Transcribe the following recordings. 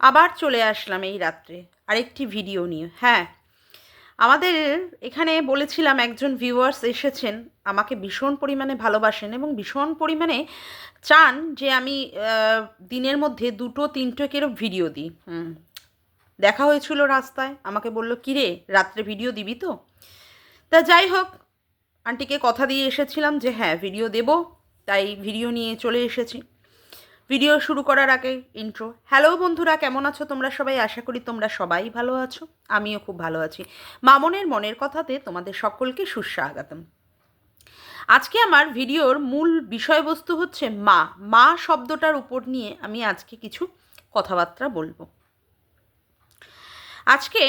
আবার চলে আসলাম এই রাত্রে। আরেকটি ভিডিও নিয়ে। হ্যাঁ আমাদের এখানে বলেছিলাম একজন ভিউয়ার্স এসেছেন, আমাকে ভীষণ পরিমাণে ভালোবাসেন এবং ভীষণ পরিমাণে চান যে আমি দিনের মধ্যে দুটো তিনটেকেরও ভিডিও দিই। হুম, দেখা হয়েছিল রাস্তায়, আমাকে বলল, কিরে, রাত্রে ভিডিও দিবি তো? তা যাই হোক, আন্টিকে কথা দিয়ে এসেছিলাম যে হ্যাঁ ভিডিও দেব। তাই ভিডিও নিয়ে চলে এসেছি। ভিডিও শুরু করার আগে ইন্ট্রো হ্যালো বন্ধুরা, কেমন আছো তোমরা সবাই? আশা করি তোমরা সবাই ভালো আছো। আমিও খুব ভালো আছি। মামনের মনের কথাতে তোমাদের সকলকে সুস্বাগতম। আজকে আমার ভিডিওর মূল বিষয়বস্তু হচ্ছে মা। মা শব্দটার উপর নিয়ে আমি আজকে কিছু কথাবার্তা বলব। আজকে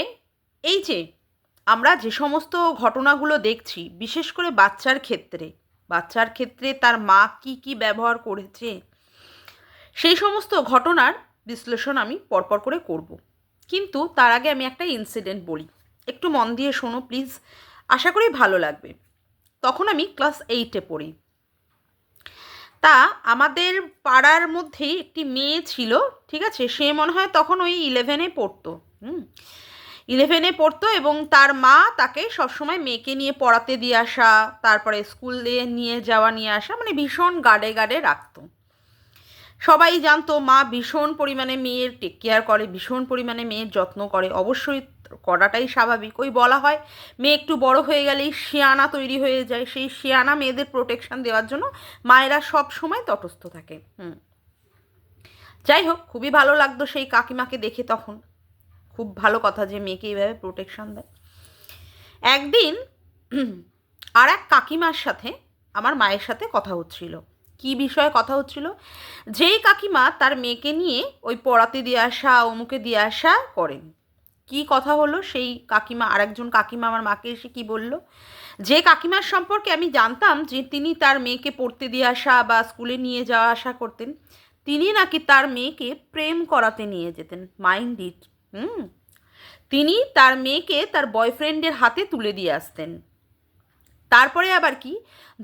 এই যে আমরা যে সমস্ত ঘটনাগুলো দেখছি, বিশেষ করে বাচ্চার ক্ষেত্রে বাচ্চার ক্ষেত্রে তার মা কি কি ব্যবহার করেছে সেই সমস্ত ঘটনার বিশ্লেষণ আমি পরপর করে করব। কিন্তু তার আগে আমি একটা ইনসিডেন্ট বলি। একটু মন দিয়ে শোনো প্লিজ আশা করি ভালো লাগবে। তখন আমি ক্লাস এইটে পড়ি। তা আমাদের পাড়ার মধ্যেই একটি মেয়ে ছিল, ঠিক আছে? সে মনে হয় তখন ওই ইলেভেনে পড়তো, হুম? ইলেভেনে পড়তো এবং তার মা তাকে সবসময় মেয়েকে নিয়ে পড়াতে দিয়ে আসা, তারপরে স্কুলে নিয়ে যাওয়া, নিয়ে আসা মানে ভীষণ গার্ডে গার্ডে রাখতো। সবাই জানতো, মা ভীষণ পরিমাণে মেয়ের টেক কেয়ার করে, ভীষণ পরিমাণে মেয়ের যত্ন করে। অবশ্যই করাটাই স্বাভাবিক। ওই বলা হয়, মেয়ে একটু বড় হয়ে গেলেই শিয়ানা তৈরি হয়ে যায়। সেই শিয়ানা মেয়েদের প্রোটেকশন দেওয়ার জন্য মায়েরা সব সময় তটস্থ থাকে। হুম। যাই হোক, খুবই ভালো লাগতো সেই কাকিমাকে দেখে তখন। খুব ভালো কথা যে মেয়েকে এইভাবে প্রোটেকশন দেয়। একদিন আর এক কাকিমার সাথে আমার মায়ের সাথে কথা হচ্ছিল। কি বিষয়ে কথা হচ্ছিল? যেই কাকিমা তার মেয়েকে নিয়ে ওই পড়াতে দিয়ে আসা, অমুকে দিয়ে আসা করেন। কি কথা হলো? সেই কাকিমা, আরেকজন কাকিমা আমার মাকে এসে কি বলল? যে কাকিমার সম্পর্কে আমি জানতাম যে তিনি তার মেয়েকে পড়তে দিয়ে আসা বা স্কুলে নিয়ে যাওয়া আসা করতেন, তিনি নাকি তার মেয়েকে প্রেম করাতে নিয়ে যেতেন। Mind it, hmm. তিনি তার মেয়েকে তার বয়ফ্রেন্ডের হাতে তুলে দিয়ে আসতেন। তারপরে আবার কি?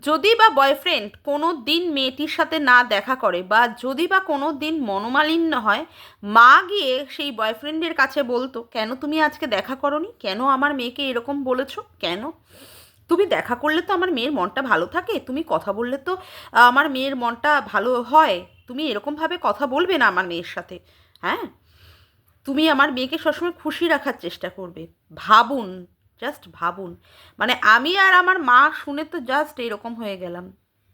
যদি বা বয়ফ্রেন্ড কোনো দিন মেয়েটির সাথে না দেখা করে বা যদি বা কোনো দিন মনোমালিন্য হয়, মা গিয়ে সেই বয়ফ্রেন্ডের কাছে বলতো, কেন তুমি আজকে দেখা করনি? কেন আমার মেয়েকে এরকম বলেছ? কেন? তুমি দেখা করলে তো আমার মেয়ের মনটা ভালো থাকে, তুমি কথা বললে তো আমার মেয়ের মনটা ভালো হয়, তুমি এরকমভাবে কথা বলবে না আমার মেয়ের সাথে। হ্যাঁ? তুমি আমার মেয়েকে সবসময় খুশি রাখার চেষ্টা করবে, ভাবুন। জাস্ট ভাবুন। মানে আমি আর আমার মা শুনে তো জাস্ট এরকম হয়ে গেলাম।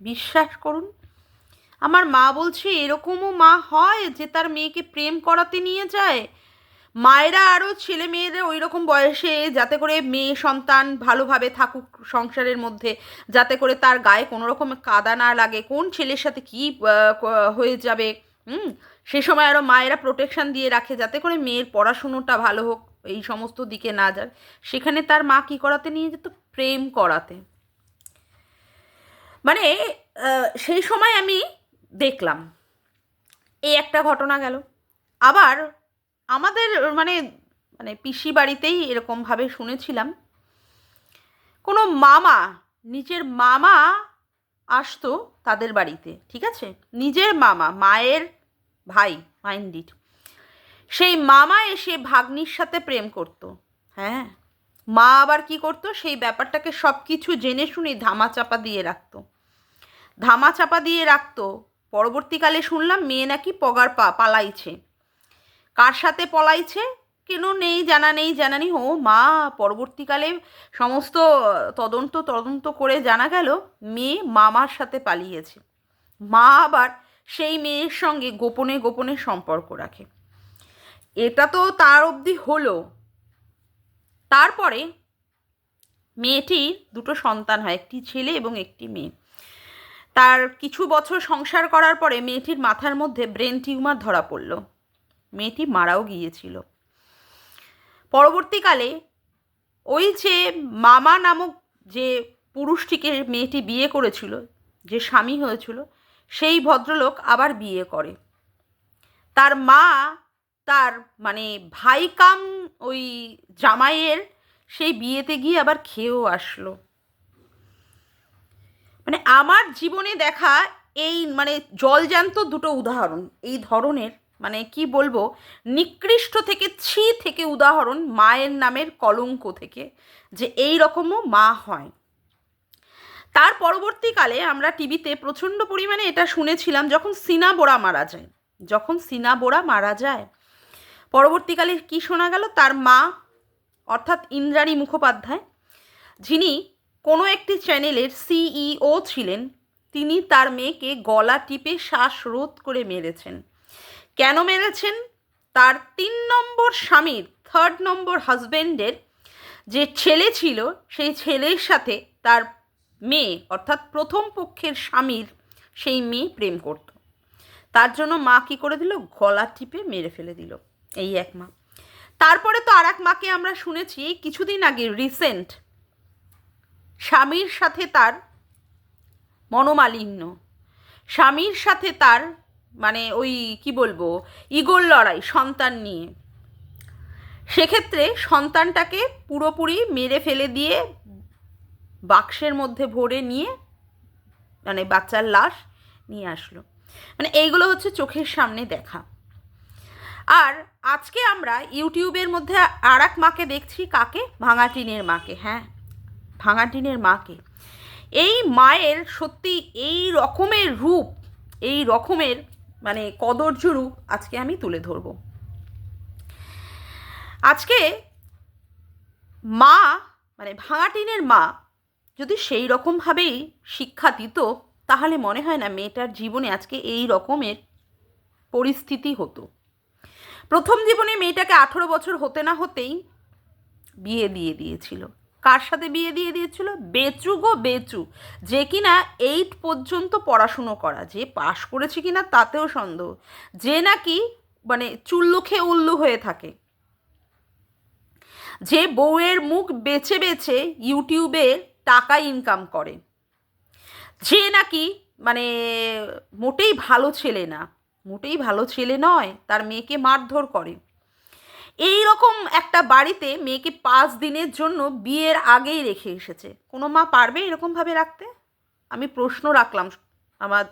বিশ্বাস করুন, আমার মা বলছে, এরকমও মা হয় যে তার মেয়েকে প্রেম করাতে নিয়ে যায়। মায়েরা আরও ছেলে মেয়েদের ওই রকম বয়সে যাতে করে মেয়ে সন্তান ভালোভাবে থাকুক সংসারের মধ্যে, যাতে করে তার গায়ে কোনো রকম কাদা না লাগে। কোন ছেলের সাথে কী হয়ে যাবে? হুম? সে সময় আরও মায়েরা প্রোটেকশন দিয়ে রাখে, যাতে করে মেয়ের পড়াশুনোটা ভালো হোক। এই সমস্ত দিকে না যাক সেখানে তার মা কী করাতে নিয়ে যেত? প্রেম করাতে। মানে সেই সময় আমি দেখলাম এই একটা ঘটনা গেল। আবার আমাদের মানে মানে পিসি বাড়িতেই এরকমভাবে শুনেছিলাম, কোনো মামা, নিজের মামা আসতো তাদের বাড়িতে, ঠিক আছে? নিজের মামা, মায়ের ভাই মাইন্ডিট সেই মামা এসে ভাগ্নির সাথে প্রেম করত। হ্যাঁ? মা আবার কি করতো? সেই ব্যাপারটাকে সব কিছু জেনে শুনে ধামাচাপা দিয়ে রাখতো। ধামাচাপা দিয়ে রাখতো। পরবর্তীকালে শুনলাম মেয়ে নাকি পগার পা পালাইছে। কার সাথে পলাইছে? কেন নেই, জানা নেই জানা নেই। ও মা, পরবর্তীকালে সমস্ত তদন্ত তদন্ত করে জানা গেল মেয়ে মামার সাথে পালিয়েছে। মা আবার সেই মেয়ের সঙ্গে গোপনে গোপনে সম্পর্ক রাখে। এটা তো তার অবধি হলো। তারপরে মেয়েটির দুটো সন্তান হয়, একটি ছেলে এবং একটি মেয়ে। তার কিছু বছর সংসার করার পরে মেয়েটির মাথার মধ্যে ব্রেন টিউমার ধরা পড়ল। মেয়েটি মারাও গিয়েছিল। পরবর্তীকালে ওই যে মামা নামক যে পুরুষটিকে মেয়েটি বিয়ে করেছিল, যে স্বামী হয়েছিল, সেই ভদ্রলোক আবার বিয়ে করে। তার মা তার মানে ভাই কাম ওই জামাইয়ের সেই বিয়েতে গিয়ে আবার খেয়েও আসলো। মানে আমার জীবনে দেখা এই মানে জলজ্যান্ত দুটো উদাহরণ, এই ধরনের মানে কি বলব, নিকৃষ্ট থেকে ছি থেকে উদাহরণ মায়ের নামের কলঙ্ক থেকে যে এই রকমও মা হয়। তার পরবর্তীকালে আমরা টিভিতে প্রচণ্ড পরিমাণে এটা শুনেছিলাম যখন সিনা বোরা মারা যায়। যখন সিনা বোরা মারা যায় পরবর্তীকালে কি শোনা গেল? তার মা, অর্থাৎ ইন্দ্রাণী মুখোপাধ্যায়, যিনি কোনো একটি চ্যানেলের সিইও ছিলেন, তিনি তার মেয়েকে গলা টিপে শ্বাসরোধ করে মেরেছেন। কেন মেরেছেন? তার তিন নম্বর স্বামীর থার্ড নম্বর হাজব্যান্ডের যে ছেলে ছিল, সেই ছেলের সাথে তার মেয়ে, অর্থাৎ প্রথম পক্ষের স্বামীর সেই মেয়ে প্রেম করত। তার জন্য মা কী করে দিল? গলা টিপে মেরে ফেলে দিল। এই এক মা। তারপরে তো আর এক মাকে আমরা শুনেছি কিছুদিন আগে রিসেন্ট স্বামীর সাথে তার মনোমালিন্য। স্বামীর সাথে তার মানে ওই কি বলব ইগোর লড়াই, সন্তান নিয়ে। সেক্ষেত্রে সন্তানটাকে পুরোপুরি মেরে ফেলে দিয়ে বাক্সের মধ্যে ভরে নিয়ে মানে বাচ্চার লাশ নিয়ে আসলো। মানে এইগুলো হচ্ছে চোখের সামনে দেখা। আর আজকে আমরা ইউটিউবের মধ্যে আর এক মাকে দেখছি কাকে? ভাঙাটিনের মাকে হ্যাঁ? ভাঙাটিনের মাকে। এই মায়ের সত্যি এই রকমের রূপ, এই রকমের মানে কদর্য রূপ আজকে আমি তুলে ধরব। আজকে মা মানে ভাঙাটিনের মা যদি সেই রকমভাবেই শিক্ষা দিত, তাহলে মনে হয় না মেয়েটার জীবনে আজকে এই রকমের পরিস্থিতি হতো। প্রথম জীবনে মেয়েটাকে আঠেরো বছর হতে না হতেই বিয়ে দিয়ে দিয়েছিল। কার সাথে বিয়ে দিয়ে দিয়েছিল? বেচু গো বেচু। যে কিনা এইট পর্যন্ত পড়াশুনো করা, যে পাশ করেছে কিনা তাতেও সন্দেহ। যে নাকি মানে চুল্লু খেয়ে উল্লু হয়ে থাকে। যে বউয়ের মুখ বেছে বেছে ইউটিউবে টাকা ইনকাম করে। যে নাকি মানে মোটেই ভালো ছেলে না। মোটেই ভালো ছেলে নয়, তার মেয়েকে মারধর করে। এই রকম একটা বাড়িতে মেয়েকে পাঁচ দিনের জন্য বিয়ের আগেই রেখে এসেছে। কোনো মা পারবে এরকমভাবে রাখতে? আমি প্রশ্ন রাখলাম আমার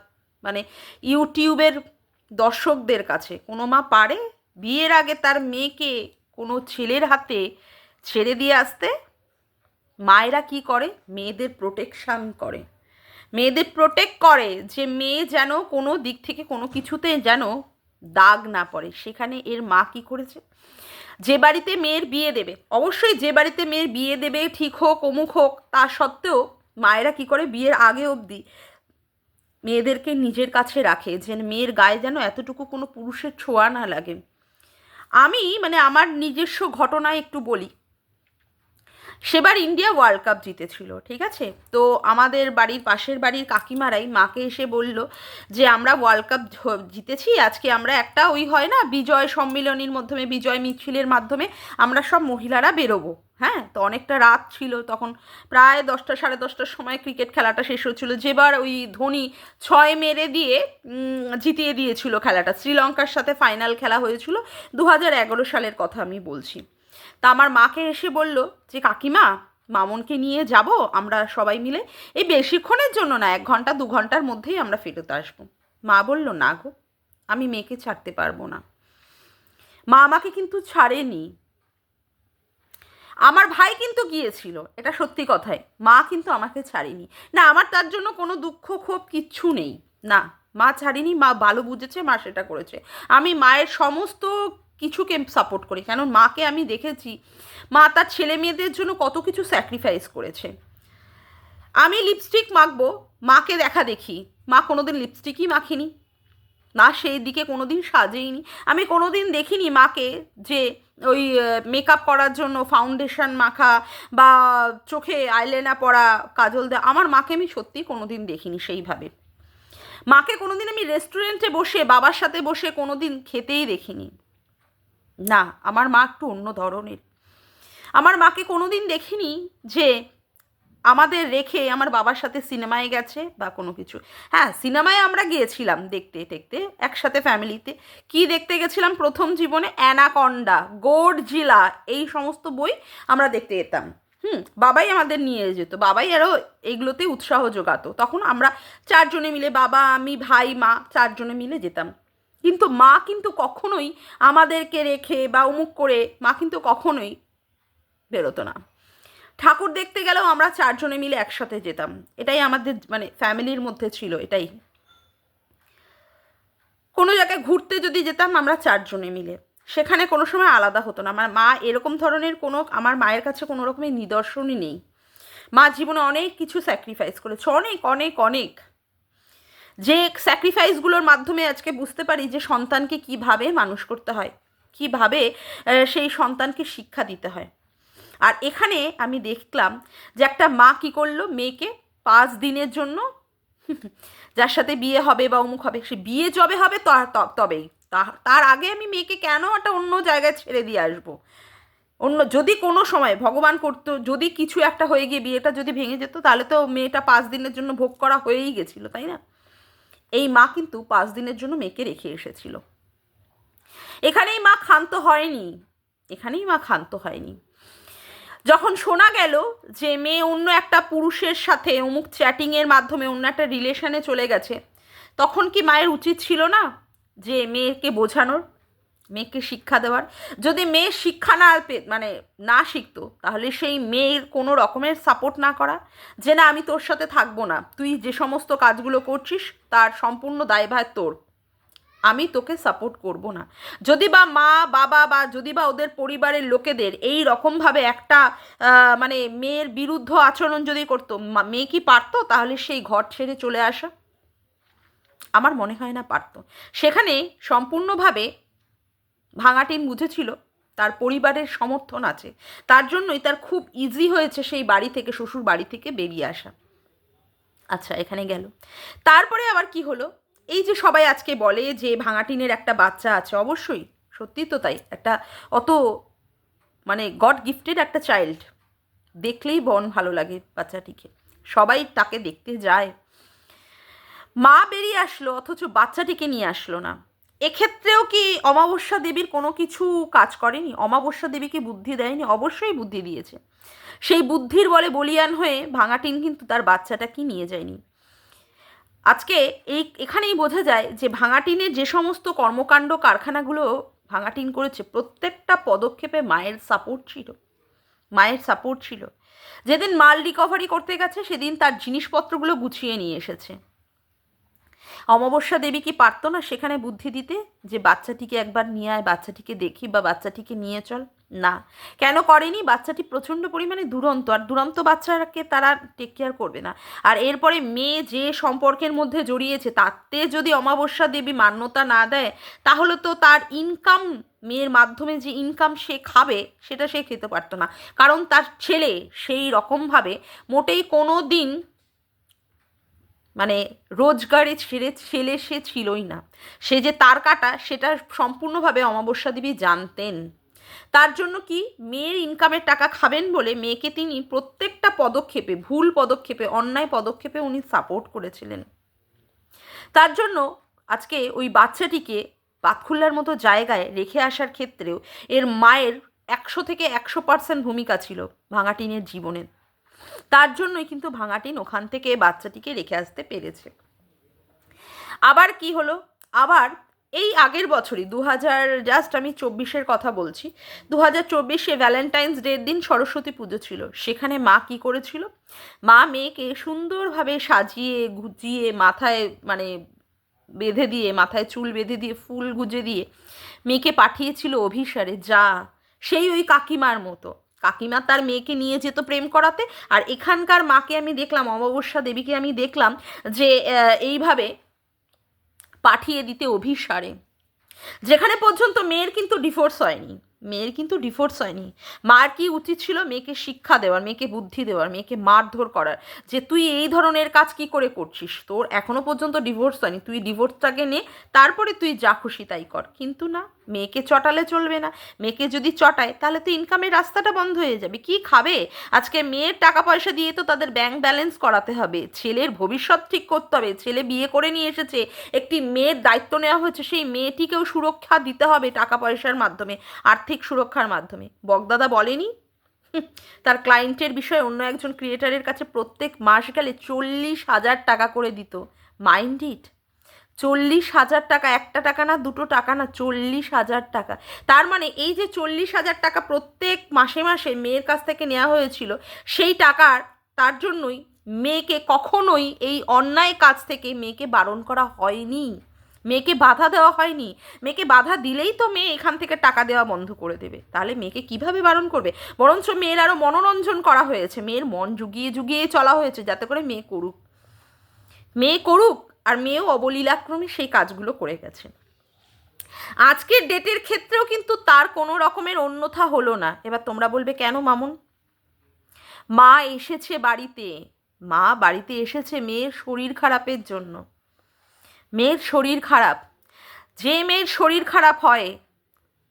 মানে ইউটিউবের দর্শকদের কাছে। কোনো মা পারে বিয়ের আগে তার মেয়েকে কোনো ছেলের হাতে ছেড়ে দিয়ে আসতে? মায়েরা কি করে? মেয়েদের প্রোটেকশান করে। মেয়েদের প্রোটেক্ট করে যে মেয়ে যেন কোনো দিক থেকে কোনো কিছুতে যেন দাগ না পড়ে। সেখানে এর মা কি করেছে? যে বাড়িতে মেয়ের বিয়ে দেবে, অবশ্যই যে বাড়িতে মেয়ের বিয়ে দেবে, ঠিক হোক, অমুক হোক, তা সত্ত্বেও মায়েরা কি করে? বিয়ের আগে অবধি মেয়েদেরকে নিজের কাছে রাখে, যে মেয়ের গায়ে যেন এতটুকু কোনো পুরুষের ছোঁয়া না লাগে। আমি মানে আমার নিজস্ব ঘটনায় একটু বলি। সেবার ইন্ডিয়া ওয়ার্ল্ড কাপ জিতেছিল, ঠিক আছে? তো আমাদের বাড়ির পাশের বাড়ির কাকিমারাই মাকে এসে বলল যে, আমরা ওয়ার্ল্ড কাপ জিতেছি, আজকে আমরা একটা ওই হয় না, বিজয় সম্মিলনীর মাধ্যমে, বিজয় মিছিলের মাধ্যমে আমরা সব মহিলারা বেরোবো। হ্যাঁ তো অনেকটা রাত ছিল তখন, প্রায় দশটা, সাড়ে দশটার সময় ক্রিকেট খেলাটা শেষ হচ্ছিল। যেবার ওই ধোনি ছয় মেরে দিয়ে জিতিয়ে দিয়েছিল খেলাটা। শ্রীলঙ্কার সাথে ফাইনাল খেলা হয়েছিল দু হাজার এগারো সালের কথা আমি বলছি। তা আমার মাকে এসে বলল যে, কাকিমা, মামনকে নিয়ে যাব আমরা সবাই মিলে। এই বেশিক্ষণের জন্য না, এক ঘণ্টা, দু ঘণ্টার মধ্যেই আমরা ফেরত আসব। মা বলল, না গো, আমি মেয়েকে ছাড়তে পারব না। মা আমাকে কিন্তু ছাড়েনি। আমার ভাই কিন্তু গিয়েছিল, এটা সত্যি কথাই। মা কিন্তু আমাকে ছাড়েনি। না, আমার তার জন্য কোনো দুঃখ, ক্ষোভ কিচ্ছু নেই। না, মা ছাড়িনি, মা ভালো বুঝেছে, মা সেটা করেছে। আমি মায়ের সমস্ত কিছুকে সাপোর্ট করি। কারণ মাকে আমি দেখেছি, মা তার ছেলে মেয়েদের জন্য কত কিছু স্যাক্রিফাইস করেছে। আমি লিপস্টিক মাখবো, মাকে দেখা দেখি। মা কোনোদিন লিপস্টিকই মাখিনি। না সেই দিকে কোনো দিন সাজেইনি। আমি কোনো দিন দেখিনি মাকে যে ওই মেকআপ করার জন্য ফাউন্ডেশন মাখা বা চোখে আইলেনা পরা কাজল দেওয়া। আমার মাকে আমি সত্যিই কোনো দিন দেখিনি সেইভাবে। মাকে কোনো দিন আমি রেস্টুরেন্টে বসে, বাবার সাথে বসে কোনো দিন খেতেই দেখিনি। না, আমার মা একটু অন্য ধরনের। আমার মাকে কোনো দিন দেখিনি যে আমাদের রেখে আমার বাবার সাথে সিনেমায় গেছে বা কোনো কিছু। হ্যাঁ সিনেমায় আমরা গিয়েছিলাম দেখতে দেখতে, একসাথে ফ্যামিলিতে। কি দেখতে গেছিলাম প্রথম জীবনে? অ্যানাকন্ডা গোড জিলা এই সমস্ত বই আমরা দেখতে যেতাম। হুম, বাবাই আমাদের নিয়ে যেত। বাবাই আরও এইগুলোতে উৎসাহ যোগাতো। তখন আমরা চারজনে মিলে বাবা, আমি, ভাই, মা, চারজনে মিলে যেতাম। কিন্তু মা কিন্তু কখনোই আমাদেরকে রেখে বা অমুক করে মা কিন্তু কখনোই বেরোতো না। ঠাকুর দেখতে গেলেও আমরা চারজনে মিলে একসাথে যেতাম। এটাই আমাদের মানে ফ্যামিলির মধ্যে ছিল, এটাই। কোনো জায়গায় ঘুরতে যদি যেতাম আমরা চারজনে মিলে। সেখানে কোনো সময় আলাদা হতো না। আমার মা এরকম ধরনের কোনো, আমার মায়ের কাছে কোনো রকমের নিদর্শনই নেই। মা জীবনে অনেক কিছু স্যাক্রিফাইস করেছে। অনেক অনেক অনেক। যে স্যাক্রিফাইসগুলোর মাধ্যমে আজকে বুঝতে পারি যে সন্তানকে কীভাবে মানুষ করতে হয়, কীভাবে সেই সন্তানকে শিক্ষা দিতে হয়। আর এখানে আমি দেখলাম যে একটা মা কি করল, মেয়েকে পাঁচ দিনের জন্য, যার সাথে বিয়ে হবে বা অমুক হবে, সে বিয়ে যবে হবে তবেই। তার আগে আমি মেয়েকে কেন একটা অন্য জায়গায় ছেড়ে দিয়ে আসব? অন্য, যদি কোনো সময় ভগবান করতো, যদি কিছু একটা হয়ে গিয়ে বিয়েটা যদি ভেঙে যেত, তাহলে তো মেয়েটা পাঁচ দিনের জন্য ভোগ করা হয়েই গেছিল, তাই না? এই মা কিন্তু পাঁচ দিনের জন্য মেয়েকে রেখে এসেছিল। এখানেই মা ক্ষান্ত হয়নি। এখানেই মা ক্ষান্ত হয়নি। যখন শোনা গেল যে মেয়ে অন্য একটা পুরুষের সাথে অমুক চ্যাটিংয়ের মাধ্যমে অন্য একটা রিলেশনে চলে গেছে, তখন কি মায়ের উচিত ছিল না যে মেয়েকে বোঝানোর? মেয়েকে শিক্ষা দেওয়ার। যদি মেয়ে শিক্ষা না মানে না শিখতো, তাহলে সেই মেয়ের কোনো রকমের সাপোর্ট না করা। যে না, আমি তোর সাথে থাকব না, তুই যে সমস্ত কাজগুলো করছিস, তার সম্পূর্ণ দায়ভার তোর। আমি তোকে সাপোর্ট করব না। যদি বা মা, বাবা বা যদি বা ওদের পরিবারের লোকেদের এই রকমভাবে একটা মানে মেয়ের বিরুদ্ধ আচরণ যদি করতো মেয়ে কি পারতো? তাহলে সেই ঘর ছেড়ে চলে আসা। আমার মনে হয় না পারতো। সেখানে সম্পূর্ণভাবে ভাঙাটিন বুঝেছিল, তার পরিবারের সমর্থন আছে, তার জন্যই তার খুব ইজি হয়েছে সেই বাড়ি থেকে, শ্বশুর বাড়ি থেকে বেরিয়ে আসা। আচ্ছা এখানে গেল। তারপরে আবার কি হলো? এই যে সবাই আজকে বলে যে ভাঙাটিনের একটা বাচ্চা আছে, অবশ্যই সত্যি তো তাই, একটা অত মানে গড গিফটেড একটা চাইল্ড দেখলেই বন ভালো লাগে বাচ্চাটিকে, সবাই তাকে দেখতে যায়। মা বেরিয়ে আসলো, অথচ বাচ্চাটিকে নিয়ে আসলো না। এক্ষেত্রেও কি অমাবস্যা দেবীর কোনো কিছু কাজ করেনি? অমাবস্যা দেবীকে বুদ্ধি দেয়নি? অবশ্যই বুদ্ধি দিয়েছে। সেই বুদ্ধির বলে বলিয়ান হয়ে ভাঙাটিন কিন্তু তার বাচ্চাটা বাচ্চাটাকে নিয়ে যায়নি। আজকে এই, এখানেই বোঝা যায় যে ভাঙাটিনে যে সমস্ত কর্মকাণ্ড কারখানাগুলো ভাঙাটিন করেছে, প্রত্যেকটা পদক্ষেপে মায়ের সাপোর্ট ছিল। মায়ের সাপোর্ট ছিল। যেদিন মাল রিকভারি করতে গেছে, সেদিন তার জিনিসপত্রগুলো গুছিয়ে নিয়ে এসেছে। অমাবস্যা দেবী কি পারতো না সেখানে বুদ্ধি দিতে? যে বাচ্চাটিকে একবার নিয়ে আয়, বাচ্চাটিকে দেখি বা বাচ্চাটিকে নিয়ে চল। না। কেন করেনি? বাচ্চাটি প্রচণ্ড পরিমাণে দুরন্ত, আর দুরন্ত বাচ্চাকে তারা টেক কেয়ার করবে না। আর এরপরে মেয়ে যে সম্পর্কের মধ্যে জড়িয়েছে, তাতে যদি অমাবস্যা দেবী মান্যতা না দেয়, তাহলে তো তার ইনকাম মেয়ের মাধ্যমে যে ইনকাম সে খাবে, সেটা সে খেতে পারতো না। কারণ তার ছেলে সেই রকমভাবে মোটেই কোনো দিন মানে রোজগারে ছেড়ে ছেলে সে ছিলই না। সে যে তার কাটা, সেটা সম্পূর্ণভাবে অমাবস্যা দেবী জানতেন। তার জন্য কি মেয়ের ইনকামের টাকা খাবেন বলে মেয়েকে তিনি প্রত্যেকটা পদক্ষেপে, ভুল পদক্ষেপে, অন্যায় পদক্ষেপে উনি সাপোর্ট করেছিলেন। তার জন্য আজকে ওই বাচ্চাটিকে পাতখুল্লার মতো জায়গায় রেখে আসার ক্ষেত্রেও এর মায়ের একশো থেকে একশো পার্সেন্ট ভূমিকা ছিল ভাঙাটিনের জীবনের তার জন্যই কিন্তু ভাঙাটিন ওখান থেকে বাচ্চাটিকে রেখে আসতে পেরেছে। আবার কি হলো? আবার এই আগের বছরই দু হাজার জাস্ট আমি চব্বিশের কথা বলছি দু হাজার চব্বিশে ভ্যালেন্টাইন্স ডের দিন সরস্বতী পুজো ছিল। সেখানে মা কি করেছিল? মা মেয়েকে সুন্দরভাবে সাজিয়ে, গুজিয়ে, মাথায় মানে বেঁধে দিয়ে, মাথায় চুল বেঁধে দিয়ে, ফুল গুজে দিয়ে মেয়েকে পাঠিয়েছিল অভিসারে, যা। সেই ওই কাকিমার মতো। কাকিমা তার মেয়েকে নিয়ে যেত প্রেম করাতে, আর এখানকার মাকে আমি দেখলাম, অমাবস্যা দেবীকে আমি দেখলাম যে এইভাবে পাঠিয়ে দিতে অভিসারে। যেখানে পর্যন্ত মেয়ের কিন্তু ডিভোর্স হয়নি, মেয়ের কিন্তু ডিফোর্স হয়নি। মার কি উচিত ছিল? মেয়েকে শিক্ষা দেওয়ার, মেয়েকে বুদ্ধি দেওয়ার, মেয়েকে মারধর করার। যে তুই এই ধরনের কাজ কি করে করছিস? তোর এখনও পর্যন্ত ডিভোর্স হয়নি, তুই ডিভোর্সটাকে নে, তারপরে তুই যা খুশি তাই কর। কিন্তু না মেয়েকে চটালে চলবে না। মেয়েকে যদি চটায়, তাহলে তো ইনকামের রাস্তাটা বন্ধ হয়ে যাবে। কি খাবে? আজকে মেয়ের টাকা পয়সা দিয়ে তো তাদের ব্যাংক ব্যালেন্স করাতে হবে। ছেলের ভবিষ্যৎ ঠিক করতে হবে। ছেলে বিয়ে করে নিয়ে এসেছে, একটি মেয়ের দায়িত্ব নেওয়া হয়েছে, সেই মেয়েটিকেও সুরক্ষা দিতে হবে টাকা পয়সার মাধ্যমে, আর্থিক সুরক্ষার মাধ্যমে। বকদাদা বলেনি? তার ক্লায়েন্টের বিষয়ে অন্য একজন ক্রিয়েটারের কাছে প্রত্যেক মাস গেলে চল্লিশ হাজার টাকা করে দিত। মাইন্ড ইট চল্লিশ হাজার টাকা, একটা টাকা না, দুটো টাকা না, চল্লিশ হাজার টাকা। তার মানে এই যে চল্লিশ হাজার টাকা প্রত্যেক মাসে মাসে মেয়ের কাছ থেকে নেওয়া হয়েছিল, সেই টাকার তার জন্যই মেয়েকে কখনোই এই অন্যায় কাজ থেকে মেয়েকে বারণ করা হয়নি। মেয়েকে বাধা দেওয়া হয়নি। মেয়েকে বাধা দিলেই তো মেয়ে এখান থেকে টাকা দেওয়া বন্ধ করে দেবে। তাহলে মেয়েকে কীভাবে বারণ করবে? বরঞ্চ মেয়ের আরও মনোরঞ্জন করা হয়েছে। মেয়ের মন জুগিয়ে জুগিয়ে চলা হয়েছে, যাতে করে মেয়ে করুক। মেয়ে করুক আর মেয়েও অবলীলাক্রমে সেই কাজগুলো করে গেছে। আজকের ডেটের ক্ষেত্রেও কিন্তু তার কোনো রকমের অন্যথা হলো না। এবার তোমরা বলবে, কেন মামুন? মা এসেছে বাড়িতে। মা বাড়িতে এসেছে মেয়ের শরীর খারাপের জন্য। মেয়ের শরীর খারাপ। যে মেয়ের শরীর খারাপ হয়,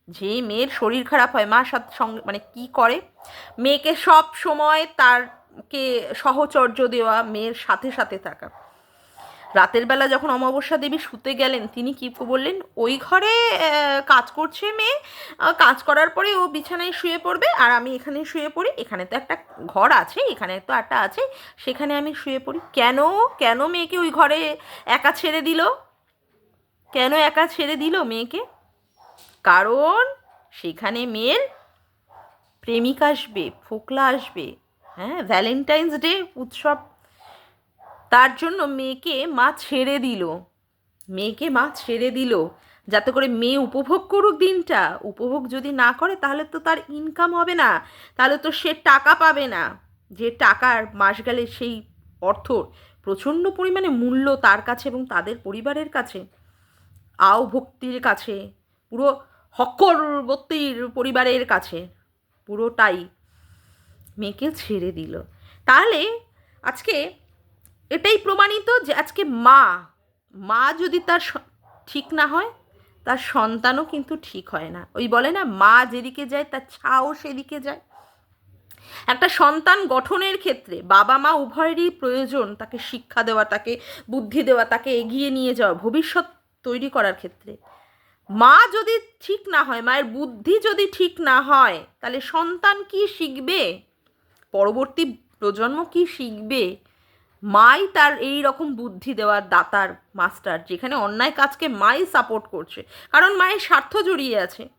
যে মেয়ের শরীর খারাপ হয়, মা সাথে সঙ্গে মানে কি করে? মেয়েকে সব সময় তারকে সহচর্য দেওয়া, মেয়ের সাথে সাথে থাকা। রাতের বেলা যখন অমাবস্যা দেবী শুতে গেলেন, তিনি কি বললেন, ওই ঘরে কাজ করছে মেয়ে কাজ করার পরে ও বিছানায় শুয়ে পড়বে, আর আমি এখানে শুয়ে পড়ি, এখানে তো একটা ঘর আছে, এখানে তো একটা আছে, সেখানে আমি শুয়ে পড়ি। কেন? কেন মেয়েকে ওই ঘরে একা ছেড়ে দিল? কেন একা ছেড়ে দিল মেয়েকে? কারণ সেখানে মেয়ের প্রেমিক আসবে, ফোকলা আসবে হ্যাঁ ভ্যালেন্টাইন্স ডে উৎসব তার জন্য মেয়েকে মা ছেড়ে দিল। মেয়েকে মা ছেড়ে দিল। যাতে করে মেয়ে উপভোগ করুক দিনটা। উপভোগ যদি না করে, তাহলে তো তার ইনকাম হবে না। তাহলে তো সে টাকা পাবে না। যে টাকার মাস গেলে সেই অর্থ প্রচণ্ড পরিমাণে মূল্য তার কাছে এবং তাদের পরিবারের কাছে। আও ভক্তির কাছে। পুরো হকরবর্তীর পরিবারের কাছে। পুরোটাই মেয়েকে ছেড়ে দিল। তাহলে আজকে এটাই প্রমাণিত যে আজকে মা মা যদি তার ঠিক না হয়, তার সন্তানও কিন্তু ঠিক হয় না। ওই বলে না, মা যেদিকে যায়, তার ছাও সেদিকে যায়। একটা সন্তান গঠনের ক্ষেত্রে বাবা মা উভয়েরই প্রয়োজন তাকে শিক্ষা দেওয়া, তাকে বুদ্ধি দেওয়া, তাকে এগিয়ে নিয়ে যাওয়া, ভবিষ্যৎ তৈরি করার ক্ষেত্রে। মা যদি ঠিক না হয়, মায়ের বুদ্ধি যদি ঠিক না হয়, তাহলে সন্তান কি শিখবে? পরবর্তী প্রজন্ম কি শিখবে? মাই তার এই রকম বুদ্ধি দেওয়ার দাতার মাস্টার, যেখানে অন্যায় কাজকে মাই সাপোর্ট করছে। কারণ মায়ের স্বার্থ জড়িয়ে আছে।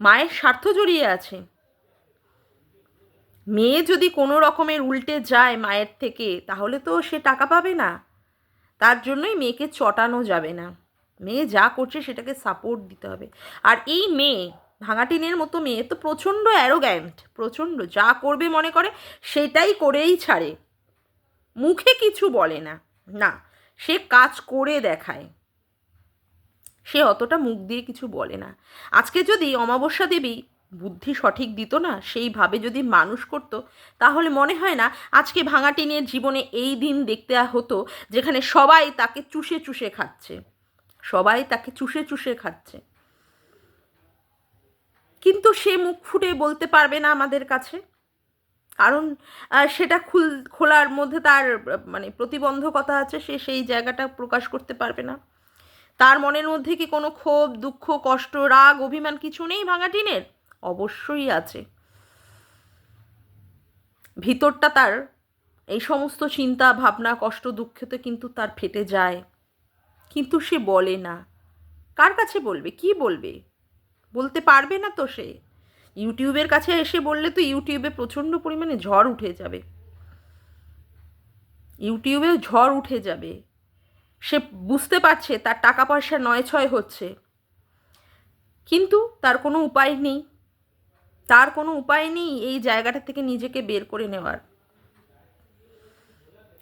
মায়ের স্বার্থ জড়িয়ে আছে। মেয়ে যদি কোনো রকমের উল্টে যায় মায়ের থেকে, তাহলে তো সে টাকা পাবে না। তার জন্যই মেয়েকে চটানো যাবে না। মেয়ে যা করছে সেটাকে সাপোর্ট দিতে হবে। আর এই মেয়ে, ভাঙাটিনের মতো মেয়ে তো প্রচণ্ড অ্যারোগ্যান্ট প্রচণ্ড যা করবে মনে করে, সেটাই করেই ছাড়ে। মুখে কিছু বলে না। না, সে কাজ করে দেখায়। সে অতটা মুখ দিয়ে কিছু বলে না। আজকে যদি অমাবস্যা দেবী বুদ্ধি সঠিক দিত না সেইভাবে যদি মানুষ করত, তাহলে মনে হয় না আজকে ভাঙাটিনের জীবনে এই দিন দেখতে হতো, যেখানে সবাই তাকে চুষে চুষে খাচ্ছে। সবাই তাকে চুষে চুষে খাচ্ছে। কিন্তু সে মুখ ফুটে বলতে পারবে না আমাদের কাছে। কারণ সেটা খুল, খোলার মধ্যে তার মানে প্রতিবন্ধকতা আছে, সে সেই জায়গাটা প্রকাশ করতে পারবে না। তার মনের মধ্যে কি কোনো ক্ষোভ, দুঃখ, কষ্ট, রাগ, অভিমান কিছু নেই ভাঙাটিনের অবশ্যই আছে। ভিতরটা তার, এই সমস্ত চিন্তা, ভাবনা, কষ্ট, দুঃখতে কিন্তু তার ফেটে যায়। কিন্তু সে বলে না। কার কাছে বলবে? কি বলবে? বলতে পারবে না তো সে। ইউটিউবের কাছে এসে বললে তো ইউটিউবে প্রচণ্ড পরিমাণে ঝড় উঠে যাবে। ইউটিউবে ঝড় উঠে যাবে। সে বুঝতে পারছে তার টাকা পয়সা নয় ছয় হচ্ছে। কিন্তু তার কোনো উপায় নেই। তার কোনো উপায় নেই এই জায়গাটা থেকে নিজেকে বের করে নেওয়ার।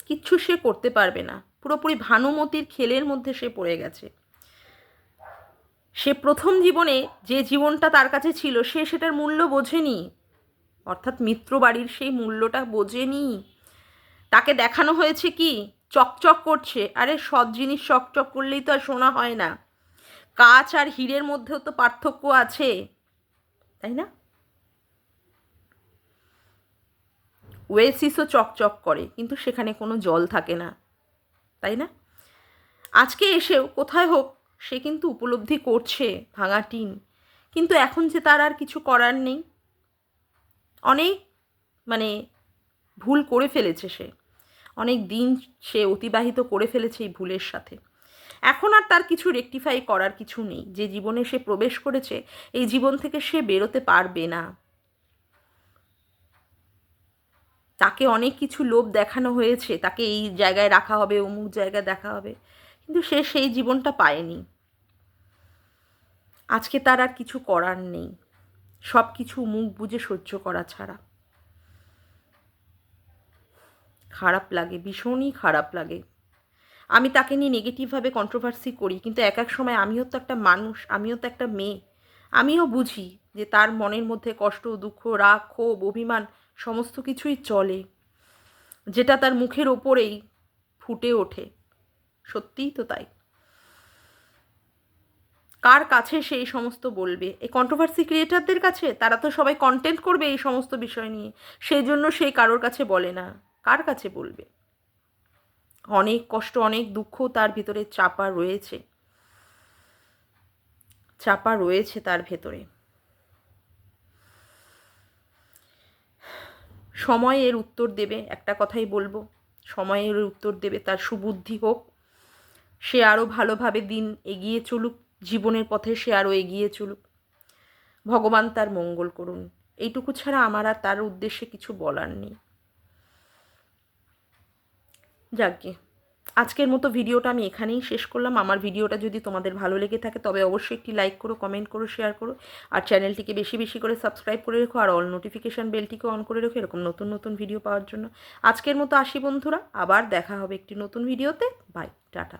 কিচ্ছু সে করতে পারবে না। পুরোপুরি ভানুমতির খেলের মধ্যে সে পড়ে গেছে। সে প্রথম জীবনে যে জীবনটা তার কাছে ছিল, সে সেটার মূল্য বোঝেনি। অর্থাৎ মিত্র বাড়ির সেই মূল্যটা বোঝেনি। তাকে দেখানো হয়েছে কি? চকচক করছে। আরে, সব জিনিস চকচক করলেই তো আর শোনা হয় না। কাচ আর হীরের মধ্যেও তো পার্থক্য আছে, তাই না? ওয়েসিসও চকচক করে, কিন্তু সেখানে কোনো জল থাকে না, তাই না? আজকে এসেও কোথায় হোক সে কিন্তু উপলব্ধি করছে, ভাঙা টিন। কিন্তু এখন যে তার আর কিছু করার নেই, অনেক মানে ভুল করে ফেলেছে সে। অনেক দিন সে অতিবাহিত করে ফেলেছে এই ভুলের সাথে। এখন আর তার কিছু রেকটিফাই করার কিছু নেই। যে জীবনে সে প্রবেশ করেছে, এই জীবন থেকে সে বেরোতে পারবে না। তাকে অনেক কিছু লোভ দেখানো হয়েছে। তাকে এই জায়গায় রাখা হবে, অমুক জায়গায় দেখা হবে। কিন্তু সে সেই জীবনটা পায়নি। আজকে তার আর কিছু করার নেই। সব কিছু মুখ বুঝে সহ্য করা ছাড়া। খারাপ লাগে, ভীষণই খারাপ লাগে। আমি তাকে নিয়ে নেগেটিভভাবে কন্ট্রোভার্সি করি, কিন্তু এক এক সময় আমিও তো একটা মানুষ, আমিও তো একটা মেয়ে। আমিও বুঝি যে তার মনের মধ্যে কষ্ট, দুঃখ, রাগ, ক্ষোভ, অভিমান সমস্ত কিছুই চলে, যেটা তার মুখের ওপরেই ফুটে ওঠে। সত্যিই তো তাই। কার কাছে সে এই সমস্ত বলবে? এই কন্ট্রোভার্সি ক্রিয়েটারদের কাছে? তারা তো সবাই কন্টেন্ট করবে এই সমস্ত বিষয় নিয়ে। সেই জন্য সেই কারোর কাছে বলে না। কার কাছে বলবে? অনেক কষ্ট, অনেক দুঃখ তার ভিতরে চাপা রয়েছে। চাপা রয়েছে তার ভেতরে। সময় এর উত্তর দেবে, একটা কথাই বলব। সময় এর উত্তর দেবে, তার সুবুদ্ধি হোক সে আরও ভালোভাবে দিন এগিয়ে চলুক, জীবনের পথে সে আরও এগিয়ে চলুক। ভগবান তার মঙ্গল করুন। এইটুকু ছাড়া আমার আর তার উদ্দেশ্যে কিছু বলার নেই। যাকে আজকের মতো ভিডিওটা আমি এখানেই শেষ করলাম। আমার ভিডিওটা যদি তোমাদের ভালো লেগে থাকে, তবে অবশ্যই একটি লাইক করো, কমেন্ট করো, শেয়ার করো। আর চ্যানেলটিকে বেশি বেশি করে সাবস্ক্রাইব করে রেখো, আর অল নোটিফিকেশান বেলটিকে অন করে রেখো এরকম নতুন নতুন ভিডিও পাওয়ার জন্য। আজকের মতো আসি বন্ধুরা, আবার দেখা হবে একটি নতুন ভিডিওতে। Bye, tata.